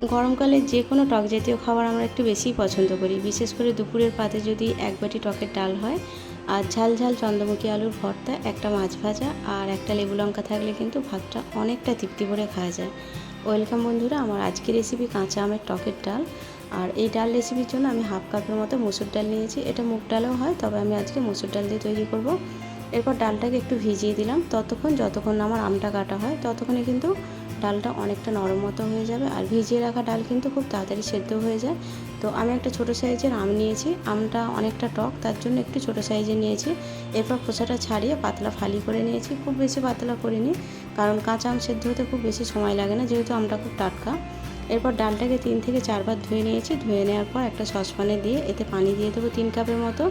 গরমকালে যে কোনো টক জাতীয় খাবার আমরা একটু বেশিই পছন্দ করি। বিশেষ করে দুপুরের পাতে যদি এক বাটি টকের ডাল হয়, আর ঝাল ঝাল চন্দ্রমুখী আলুর ভর্তা, একটা মাছ ভাজা, আর একটা লেবু লঙ্কা থাকলে কিন্তু ভাতটা অনেকটা তৃপ্তি করে খাওয়া যায়। ওয়েলকাম বন্ধুরা, আমার আজকের রেসিপি কাঁচা আমের টকের ডাল। আর এই ডাল রেসিপির জন্য আমি হাফ কাপের মতো মুসুর ডাল নিয়েছি। এটা মুগ ডালও হয়, তবে আমি আজকে মুসুর ডাল দিয়ে তৈরি করব। এরপর ডালটাকে একটু ভিজিয়ে দিলাম। ততক্ষণ, যতক্ষণ আমার আমটা কাটা হয়, ততক্ষণে কিন্তু ডালটা অনেকটা নরম মতো হয়ে যাবে আর ভিজিয়ে রাখা ডাল কিন্তু খুব তাড়াতাড়ি সেদ্ধ হয়ে যায়। তো আমি একটা ছোটো সাইজের আম নিয়েছি। আমটা অনেকটা টক, তার জন্য একটু ছোটো সাইজে নিয়েছি। এরপর খোসাটা ছাড়িয়ে পাতলা ফালি করে নিয়েছি। খুব বেশি পাতলা করিনি, কারণ কাঁচা আম সেদ্ধ হতে খুব বেশি সময় লাগে না, যেহেতু আমটা খুব টাটকা। এরপর ডালটাকে তিন থেকে চারবার ধুয়ে নিয়েছি। ধুয়ে নেওয়ার পর একটা সসপ্যানে দিয়ে এতে পানি দিয়ে দেবো তিন কাপের মতো।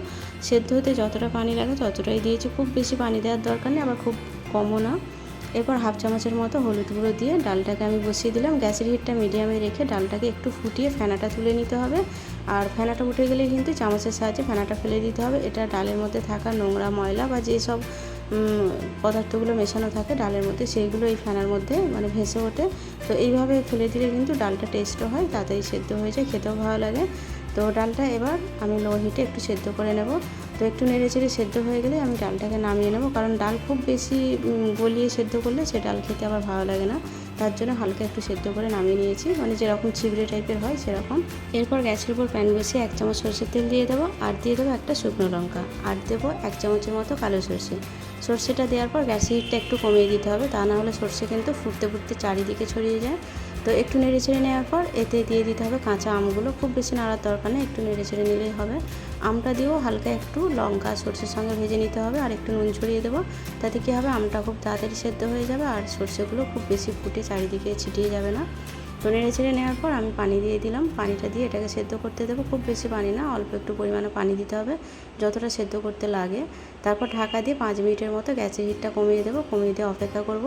সেদ্ধ হতে যতটা পানি লাগে ততটাই দিয়েছি। খুব বেশি পানি দেওয়ার দরকার নেই, আবার খুব কমও না। এরপর হাফ চামচের মতো হলুদ গুঁড়ো দিয়ে ডালটাকে আমি বসিয়ে দিলাম। গ্যাসের হিটটা মিডিয়ামে রেখে ডালটাকে একটু ফুটিয়ে ফেনাটা তুলে নিতে হবে। আর ফেনাটা উঠে গেলে কিন্তু চামচের সাহায্যে ফেনাটা ফেলে দিতে হবে। এটা ডালের মধ্যে থাকা নোংরা ময়লা বা যেসব পদার্থগুলো মেশানো থাকে ডালের মধ্যে, সেইগুলো এই ফেনার মধ্যে মানে ভেসে ওঠে। তো এইভাবে ফেলে দিলে কিন্তু ডালটা টেস্টও হয় তাড়াতাড়ি সেদ্ধ হয়ে যায়, খেতেও ভালো লাগে। তো ডালটা এবার আমি লো হিটে একটু সেদ্ধ করে নেব। তো একটু নেড়ে চেড়ে সেদ্ধ হয়ে গেলে আমি ডালটাকে নামিয়ে নেব। কারণ ডাল খুব বেশি গলিয়ে সেদ্ধ করলে সে ডাল খেতে আবার ভালো লাগে না। তার জন্য হালকা একটু সেদ্ধ করে নামিয়ে নিয়েছি। মানে যেরকম ছিবড়ে টাইপের হয় সেরকম। এরপর গ্যাসের উপর প্যান বসিয়ে এক চামচ সরষের তেল দিয়ে দেবো। আর দিয়ে দেবো একটা শুকনো লঙ্কা। আর দেবো এক চামচের মতো কালো সর্ষে। সর্ষেটা দেওয়ার পর গ্যাসের হিটটা একটু কমিয়ে দিতে হবে। তা না হলে সর্ষে কিন্তু ফুটতে ফুটতে চারিদিকে ছড়িয়ে যায়। তো একটু নেড়ে ছেড়ে নেওয়ার পর এতে দিয়ে দিতে হবে কাঁচা আমগুলো। খুব বেশি নাড়ার দরকার নেই, একটু নেড়ে ছেড়ে নিলেই হবে। আমটা দিয়েও হালকা একটু লঙ্কা, সর্ষের সঙ্গে ভেজে নিতে হবে আর একটু নুন ছড়িয়ে দেবো। তাতে কী হবে? আমটা খুব তাড়াতাড়ি সেদ্ধ হয়ে যাবে আর সর্ষেগুলো খুব বেশি ফুটে চারিদিকে ছিটিয়ে যাবে না। তো নেড়ে ছেড়ে নেওয়ার পর আমি পানি দিয়ে দিলাম। পানিটা দিয়ে এটাকে সেদ্ধ করতে দেবো। খুব বেশি পানি না, অল্প একটু পরিমাণে পানি দিতে হবে। যতটা সেদ্ধ করতে লাগে। তারপর ঢাকা দিয়ে পাঁচ মিনিটের মতো গ্যাসের হিটটা কমিয়ে দেবো। কমিয়ে দিয়ে অপেক্ষা করব।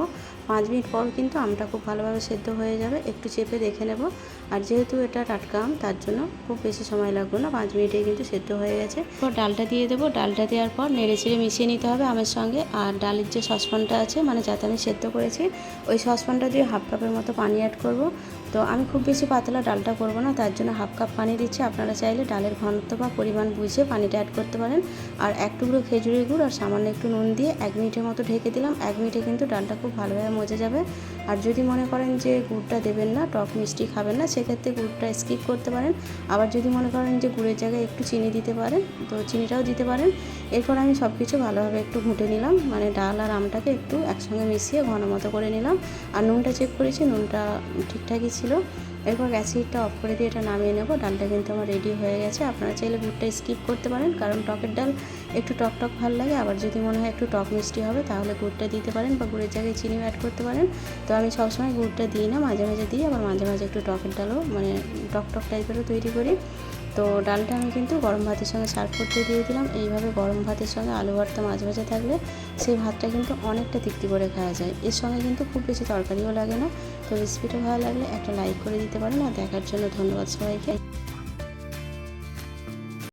পাঁচ মিনিট পর কিন্তু আমটা খুব ভালোভাবে সেদ্ধ হয়ে যাবে। একটু চেপে দেখে নেব। আর যেহেতু এটা টাটকা আম, তার জন্য খুব বেশি সময় লাগবে না। পাঁচ মিনিটেই কিন্তু সেদ্ধ হয়ে গেছে। তো ডালটা দিয়ে দেবো। ডালটা দেওয়ার পর নেড়ে চেড়ে মিশিয়ে নিতে হবে আমের সঙ্গে। আর ডালের যে সসপ্যানটা আছে মানে যাতে আমি সেদ্ধ করেছি, ওই সসপ্যানটা দিয়ে হাফ কাপের মতো পানি অ্যাড করব। তো আমি খুব বেশি পাতলা ডালটা করব না, তার জন্য হাফ কাপ পানি দিচ্ছি। আপনারা চাইলে ডালের ঘনত্ব বা পরিমাণ বুঝে পানিটা অ্যাড করতে পারেন। আর এক টুকরো খেজুরের গুড় আর সামান্য একটু নুন দিয়ে এক মিনিটের মতো ঢেকে দিলাম। এক মিনিটে কিন্তু ডালটা খুব ভালোভাবে মজে যাবে। আর যদি মনে করেন যে গুড়টা দেবেন না, টক মিষ্টি খাবেন না, সেক্ষেত্রে গুড়টা স্কিপ করতে পারেন। আবার যদি মনে করেন যে গুড়ের জায়গায় একটু চিনি দিতে পারেন, তো চিনিটাও দিতে পারেন। এরপর আমি সব কিছু ভালোভাবে একটু ঘুঁটে নিলাম। মানে ডাল আর আমটাকে একটু একসঙ্গে মিশিয়ে ঘন মতো করে নিলাম। আর নুনটা চেক করেছি, নুনটা ঠিকঠাকই ছিল। এরপর গ্যাস হিটটা অফ করে দিয়ে এটা নামিয়ে নেব। ডালটা কিন্তু আমার রেডি হয়ে গেছে। আপনারা চাইলে গুড়টা স্কিপ করতে পারেন, কারণ টকের ডাল একটু টক টক ভালো লাগে। আবার যদি মনে হয় একটু টক মিষ্টি হবে, তাহলে গুড়টা দিতে পারেন বা গুড়ের জায়গায় চিনি অ্যাড করতে পারেন। তো আমি সবসময় গুড়টা দিই না, মাঝে মাঝে দিই। আবার মাঝে মাঝে একটু টকের ডালও মানে টক টক টাইপেরও তৈরি করি। তো ডালটা আমি কিন্তু গরম ভাতের সঙ্গে সার্ভ করতে দিয়ে দিলাম। এইভাবে গরম ভাতের সঙ্গে আলু ভর্তা মাছ ভাজা থাকলে সেই ভাতটা কিন্তু অনেকটা তৃপ্তি করে খাওয়া যায়। এর সঙ্গে কিন্তু খুব বেশি তরকারিও লাগে না। তো রেসিপিটা ভালো লাগলে একটা লাইক করে দিতে পারেন। আর দেখার জন্য ধন্যবাদ সবাইকে।